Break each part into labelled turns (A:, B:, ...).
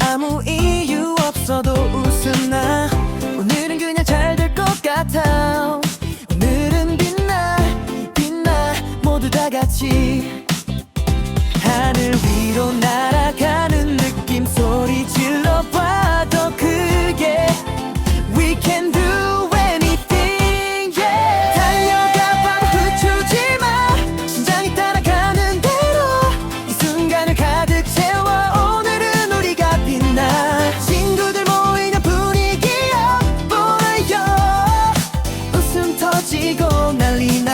A: 아무 이유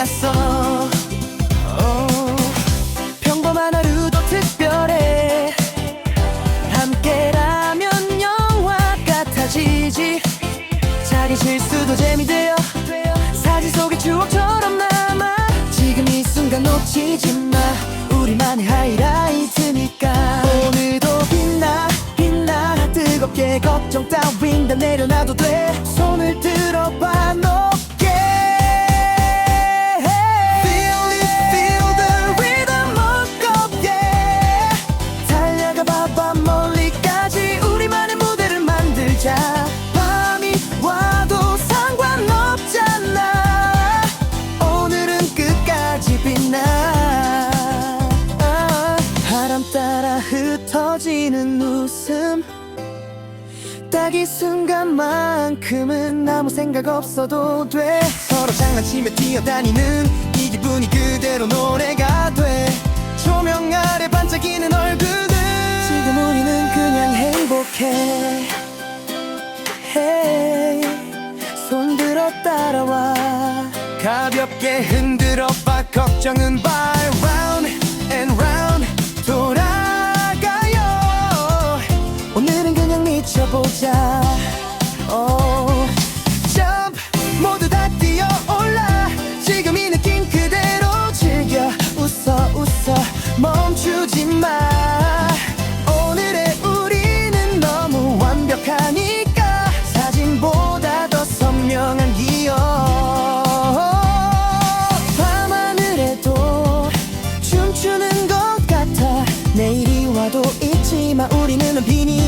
A: 않았어. 어, 평범한 하루도 특별해. 함께라면 영화 같아지지. 자기 실수도 재미되어 사진 속의 추억처럼 남아. 지금 이 순간 놓치지 마. 우리만의 하이라이트니까. 오늘도 빛나 빛나. 뜨겁게 걱정 따윈 흩어지는 웃음. 딱 이 순간만큼은 아무 생각 없어도 돼. 서로 장난치며 뛰어다니는 이 기분이 그대로 노래가 돼. 조명 아래 반짝이는 얼굴은 지금 우리는 그냥 행복해. Hey, 손들어 따라와. 가볍게 흔들어 봐. 걱정은 by round and round. 돌아 멈추지 마. 오늘의 우리는 너무 완벽하니까 사진보다 더 선명한 기억. 밤하늘에도 춤추는 것 같아. 내일이 와도 잊지 마. 우리는 비니.